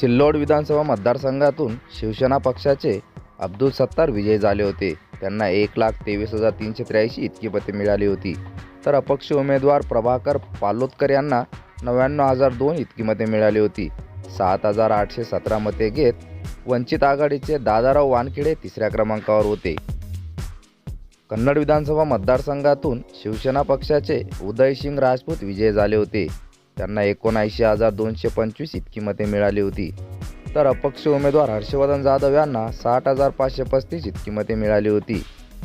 सिल्लोड विधानसभा मतदारसंघातून शिवसेना पक्षाचे अब्दुल सत्तार विजयी झाले होते. त्यांना एक लाख तेवीस हजार तीनशे त्र्याऐंशी इतकी मते मिळाली होती. तर अपक्ष उमेदवार प्रभाकर पालोदकर यांना नव्याण्णव हजार दोन इतकी मते मिळाली होती. सात हजार आठशे सतरा मते घेत वंचित आघाडीचे दादाराव वानखेडे तिसऱ्या क्रमांकावर होते. कन्नड विधानसभा मतदारसंघातून शिवसेना पक्षाचे उदयसिंग राजपूत विजय झाले होते. त्यांना एकोणऐंशी हजार दोनशे पंचवीस इतकी मते मिळाली होती. तर अपक्ष उमेदवार हर्षवर्धन जाधव यांना साठ हजार पाचशे पस्तीस इतकी मते मिळाली होती.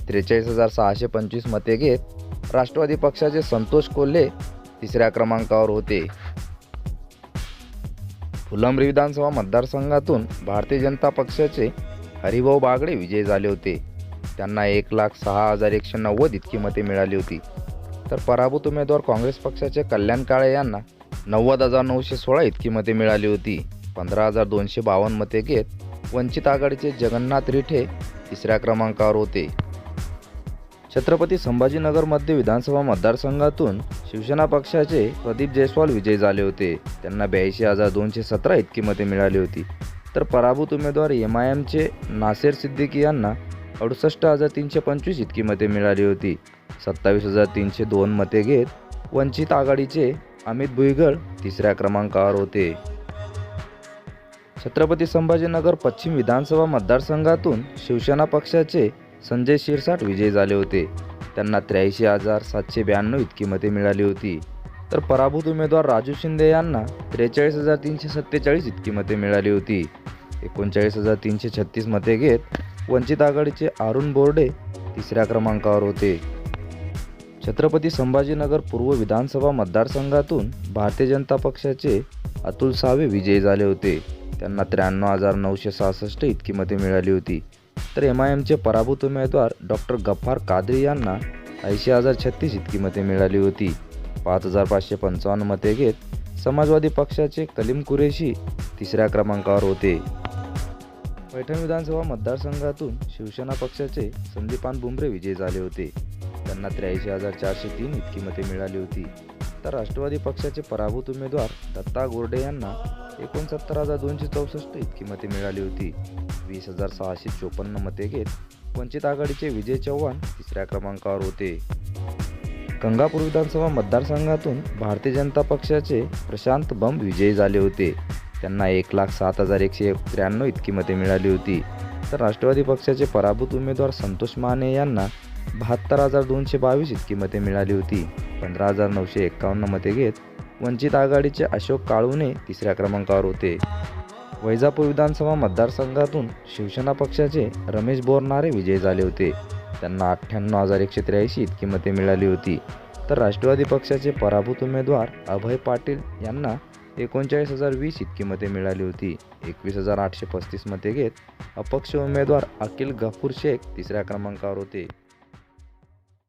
त्रेचाळीस हजार सहाशे पंचवीस मते घेत राष्ट्रवादी पक्षाचे संतोष कोल्हे तिसऱ्या क्रमांकावर होते. फुलंब्री विधानसभा मतदारसंघातून भारतीय जनता पक्षाचे हरिभाऊ बागडे विजयी झाले होते. त्यांना एक लाख सहा हजार एकशे नव्वद इतकी मते मिळाली होती. तर पराभूत उमेदवार काँग्रेस पक्षाचे कल्याण काळे यांना नव्वद हजार नऊशे सोळा इतकी मते मिळाली होती. पंधरा हजार दोनशे बावन्न मते घेत वंचित आघाडीचे जगन्नाथ रिठे तिसऱ्या क्रमांकावर होते. छत्रपती संभाजीनगरमध्ये विधानसभा मतदारसंघातून शिवसेना पक्षाचे प्रदीप जयस्वाल विजयी झाले होते. त्यांना ब्याऐंशी हजार दोनशे सतरा इतकी मते मिळाली होती. तर पराभूत उमेदवार एम आय एमचे नासेर सिद्दीकी यांना अडुसष्ट हजार तीनशे पंचवीस इतकी मते मिळाली होती. सत्तावीस हजार तीनशे दोन मते घेत वंचित आघाडीचे अमित भुईगळ तिसऱ्या क्रमांकावर होते. छत्रपती संभाजीनगर पश्चिम विधानसभा मतदारसंघातून शिवसेना पक्षाचे संजय शिरसाट विजयी झाले होते. त्यांना त्र्याऐंशी हजार सातशे ब्याण्णव इतकी मते मिळाली होती. तर पराभूत उमेदवार राजू शिंदे यांना त्रेचाळीस हजार तीनशे सत्तेचाळीस इतकी मते मिळाली होती. एकोणचाळीस हजार तीनशे छत्तीस मते घेत वंचित आघाडीचे अरुण बोर्डे तिसऱ्या क्रमांकावर होते. छत्रपती संभाजीनगर पूर्व विधानसभा मतदारसंघातून भारतीय जनता पक्षाचे अतुल सावे विजयी झाले होते. त्यांना त्र्याण्णव हजार नऊशे सहासष्ट इतकी मते मिळाली होती. तर एम आय एमचे पराभूत उमेदवार डॉक्टर गफ्फार कादरी यांना ऐंशी हजार छत्तीस इतकी मते मिळाली होती. पाच हजार पाचशे पंचावन्न मते घेत समाजवादी पक्षाचे कलीम कुरेशी तिसऱ्या क्रमांकावर होते. पैठण विधानसभा मतदारसंघातून शिवसेना पक्षाचे संदीपान बुमरे विजयी झाले होते. त्यांना त्र्याऐंशी हजार चारशे तीन इतकी मते मिळाली होती. तर राष्ट्रवादी पक्षाचे पराभूत उमेदवार दत्ता गोरडे यांना एकोणसत्तर हजार दोनशे चौसष्ट इतकी मते मिळाली होती. वीस हजार सहाशे चोपन्न मते घेत वंचित आघाडीचे विजय चव्हाण तिसऱ्या क्रमांकावर होते. गंगापूर विधानसभा मतदारसंघातून भारतीय जनता पक्षाचे प्रशांत बंब विजयी झाले होते. त्यांना एक लाख सात हजार एकशे त्र्याण्णव इतकी मते मिळाली होती. तर राष्ट्रवादी पक्षाचे पराभूत उमेदवार संतोष माने यांना बहात्तर हजार दोनशे बावीस इतकी मते मिळाली होती. पंधरा हजार नऊशे एक्कावन्न मते घेत वंचित आघाडीचे अशोक काळुणे तिसऱ्या क्रमांकावर होते. वैजापूर विधानसभा मतदारसंघातून शिवसेना पक्षाचे रमेश बोरनारे विजयी झाले होते. त्यांना अठ्ठ्याण्णव हजार एकशे त्र्याऐंशी इतकी मते मिळाली होती. तर राष्ट्रवादी पक्षाचे पराभूत उमेदवार अभय पाटील यांना एकोणचाळीस हजार वीस इतकी मते मिळाली होती. एकवीस हजार आठशे पस्तीस मते घेत अपक्ष उमेदवार अखिल गफूर शेख तिसऱ्या क्रमांकावर होते.